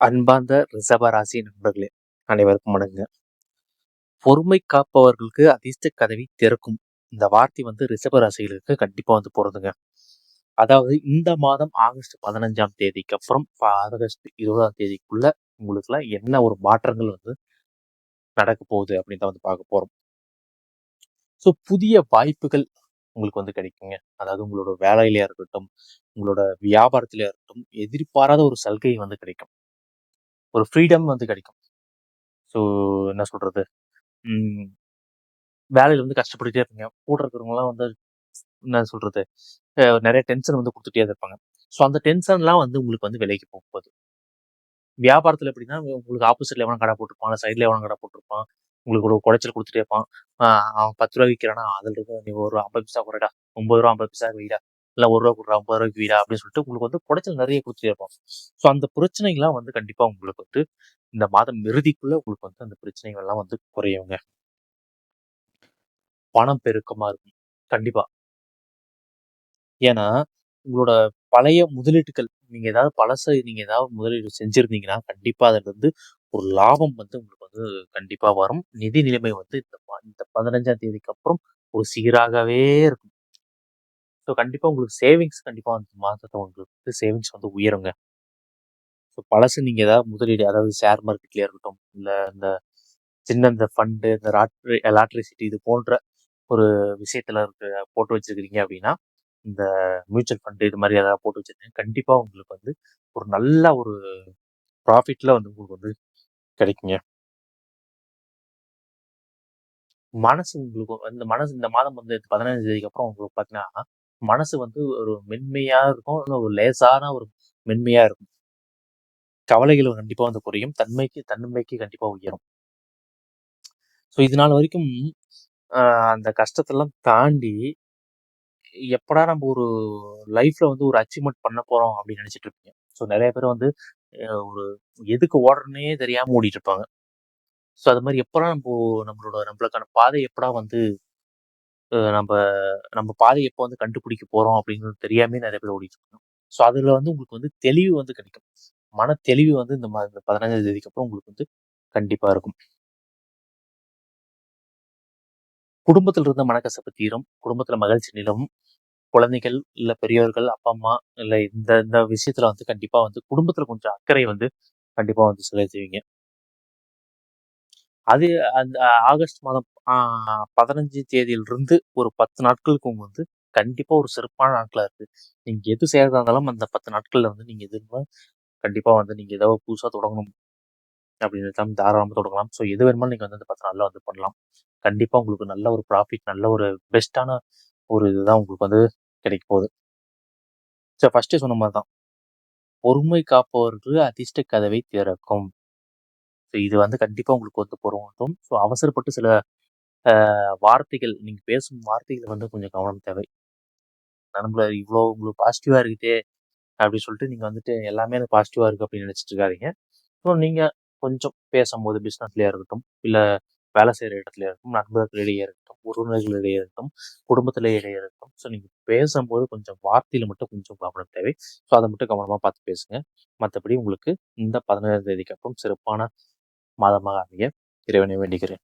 அன்பார்ந்த ரிஷபராசி நண்பர்களே அனைவருக்கும் வணங்க பொறுமை காப்பவர்களுக்கு அதிர்ஷ்ட கதவி திறக்கும் இந்த வார்த்தை வந்து ரிஷபராசிகளுக்கு கண்டிப்பா வந்து போறதுங்க அதாவது இந்த மாதம் ஆகஸ்ட் பதினஞ்சாம் தேதிக்கு அப்புறம் ஆகஸ்ட் இருபதாம் தேதிக்குள்ள உங்களுக்குலாம் என்ன ஒரு மாற்றங்கள் வந்து நடக்க போகுது அப்படின்னு தான் வந்து பார்க்க போறோம். ஸோ புதிய வாய்ப்புகள் உங்களுக்கு வந்து கிடைக்குங்க. அதாவது உங்களோட வேலையிலையா இருக்கட்டும் உங்களோட வியாபாரத்திலையா இருக்கட்டும் எதிர்பாராத ஒரு சலுகை வந்து கிடைக்கும். ஒரு ஃப்ரீடம் வந்து கிடைக்கும். ஸோ என்ன சொல்கிறது வேலையில் வந்து கஷ்டப்பட்டுட்டே இருப்பீங்க. கூட இருக்கிறவங்களாம் வந்து என்ன சொல்கிறது நிறைய டென்ஷன் வந்து கொடுத்துட்டே இருப்பாங்க. ஸோ அந்த டென்ஷன்லாம் வந்து உங்களுக்கு வந்து விலைக்கு போகும்போது. வியாபாரத்தில் எப்படின்னா உங்களுக்கு ஆப்போசிட்ல எவனும் கடை போட்டிருப்பான். சைடில் எவனும் கடை போட்டிருப்பான். உங்களுக்கு ஒரு குடைச்சல் கொடுத்துட்டே இருப்பான். அவன் பத்து ரூபா விற்கிறானா அதில் இருந்து நீ ஒரு ஐம்பது பைசா குறைடா. ஒம்பது ரூபா ஐம்பது பைசா வெயிடா இல்லை ஒரு ரூபா கொடுறா ஐம்பது ரூபாய்க்கு வீடா அப்படின்னு சொல்லிட்டு உங்களுக்கு வந்து குடைச்சல் நிறைய கொடுத்துட்டே இருப்போம் ஸோ அந்த பிரச்சனைகள்லாம் வந்து கண்டிப்பாக உங்களுக்கு வந்து இந்த மாதம் இறுதிக்குள்ளே உங்களுக்கு வந்து அந்த பிரச்சனைகள்லாம் வந்து குறையுங்க. பணம் பெருக்கமா இருக்கும். கண்டிப்பா. ஏன்னா உங்களோட பழைய முதலீட்டுகள் நீங்க ஏதாவது பழசை நீங்க ஏதாவது முதலீடு செஞ்சுருந்தீங்கன்னா கண்டிப்பா அதுல இருந்து ஒரு லாபம் வந்து உங்களுக்கு வந்து கண்டிப்பா வரும். நிதி நிலைமை வந்து இந்த இந்த பதினஞ்சாம் தேதிக்கு அப்புறம் ஒரு சீராகவே இருக்கும். ஸோ கண்டிப்பாக உங்களுக்கு சேவிங்ஸ் கண்டிப்பாக அந்த மாதத்தை உங்களுக்கு சேவிங்ஸ் வந்து உயருங்க. ஸோ பழசு நீங்கள் ஏதாவது முதலீடு அதாவது ஷேர் மார்க்கெட்லேயே இருக்கட்டும் இல்லை இந்த சின்ன இந்த ஃபண்டு இந்த லாட்ரி லாட்ரி சிட்டி இது போன்ற ஒரு விஷயத்தில் இருக்க போட்டு வச்சுருக்கிறீங்க அப்படின்னா இந்த மியூச்சுவல் ஃபண்டு இது மாதிரி ஏதாவது போட்டு வச்சுருக்கீங்க கண்டிப்பாக உங்களுக்கு வந்து ஒரு நல்ல ஒரு ப்ராஃபிட்டில் வந்து உங்களுக்கு வந்து கிடைக்குங்க. மனசு உங்களுக்கு இந்த மனசு இந்த மாதம் வந்து பதினஞ்சு தேதிக்கு அப்புறம் உங்களுக்கு பார்த்தீங்கன்னா மனசு வந்து ஒரு மென்மையாக இருக்கும். ஒரு லேசான ஒரு மென்மையாக இருக்கும். கவலைகள் கண்டிப்பாக வந்து குறையும். தன்மைக்கு தன்மைக்கு கண்டிப்பாக உயரும். ஸோ இது நாள் வரைக்கும் அந்த கஷ்டத்தெல்லாம் தாண்டி எப்படா நம்ம ஒரு லைஃப்பில் வந்து ஒரு அச்சீவ்மெண்ட் பண்ண போகிறோம் அப்படின்னு நினைச்சிட்டு இருப்பீங்க ஸோ நிறைய பேர் வந்து ஒரு எதுக்கு ஓடுறனே தெரியாமல் ஓடிட்டு இருப்பாங்க ஸோ அது மாதிரி எப்படா நம்ம நம்மளோட நம்மளுக்கான பாதை எப்படா வந்து நம்ம நம்ம பாதை எப்போ வந்து கண்டுபிடிக்க போறோம் அப்படிங்கிறது தெரியாமே நிறைய பேர் ஓடிட்டு இருக்கோம் ஸோ அதுல வந்து உங்களுக்கு வந்து தெளிவு வந்து கிடைக்கும். மன தெளிவு வந்து இந்த இந்த பதினஞ்சாம் தேதிக்கு அப்புறம் உங்களுக்கு வந்து கண்டிப்பா இருக்கும். குடும்பத்தில் இருந்த மனக்கசப்பு தீரும். குடும்பத்தில் மகிழ்ச்சி நிலவும். குழந்தைகள் இல்லை பெரியவர்கள் அப்பா அம்மா இல்லை இந்த இந்த விஷயத்துல வந்து கண்டிப்பா வந்து குடும்பத்துல கொஞ்சம் அக்கறை வந்து கண்டிப்பா வந்து செலுத்துவீங்க. அது அந்த ஆகஸ்ட் மாதம் பதினஞ்சு தேதியிலிருந்து ஒரு பத்து நாட்களுக்கு உங்க வந்து கண்டிப்பாக ஒரு சிறப்பான நாட்களாக இருக்குது நீங்கள் எது செய்கிறதா இருந்தாலும் அந்த பத்து நாட்களில் வந்து நீங்கள் எது கண்டிப்பாக வந்து நீங்கள் ஏதாவது புதுசாக தொடங்கணும் அப்படின்னு தாராளமாக தொடங்கலாம். ஸோ எது வேணுமாலும் நீங்கள் வந்து அந்த பத்து நாளில் வந்து பண்ணலாம். கண்டிப்பாக உங்களுக்கு நல்ல ஒரு ப்ராஃபிட் நல்ல ஒரு பெஸ்ட்டான ஒரு இதுதான் உங்களுக்கு வந்து கிடைக்க போகுது. ஸோ ஃபஸ்ட்டு சொன்ன மாதிரி தான். பொறுமை காப்பவர்கள் அதிர்ஷ்ட கதவை திறக்கும். ஸோ இது வந்து கண்டிப்பாக உங்களுக்கு வந்து பொருந்தும். ஸோ அவசரப்பட்டு சில வார்த்தைகள் நீங்கள் பேசும் வார்த்தைகள் வந்து கொஞ்சம் கவனம் தேவை. நம்மள இவ்வளோ உங்களுக்கு பாசிட்டிவாக இருக்குதே அப்படின்னு சொல்லிட்டு நீங்கள் வந்துட்டு எல்லாமே அது பாசிட்டிவாக இருக்குது அப்படின்னு நினச்சிட்டு இருக்காதிங்க. ஸோ நீங்கள் கொஞ்சம் பேசும்போது பிஸ்னஸ்லேயே இருக்கட்டும் இல்லை வேலை செய்கிற இடத்துல இருக்கட்டும் நண்பர்களிடையே இருக்கட்டும் உறவினர்களிடையே இருக்கட்டும் குடும்பத்திலேயே இருக்கட்டும். ஸோ நீங்கள் பேசும்போது கொஞ்சம் வார்த்தையில் மட்டும் கொஞ்சம் கவனம் தேவை. ஸோ அதை மட்டும் கவனமாக பார்த்து பேசுங்க. மற்றபடி உங்களுக்கு இந்த பதினேழாம் தேதிக்கு அப்புறம் சிறப்பான மாதமாக அமைய இறைவனை வேண்டுகிறேன்.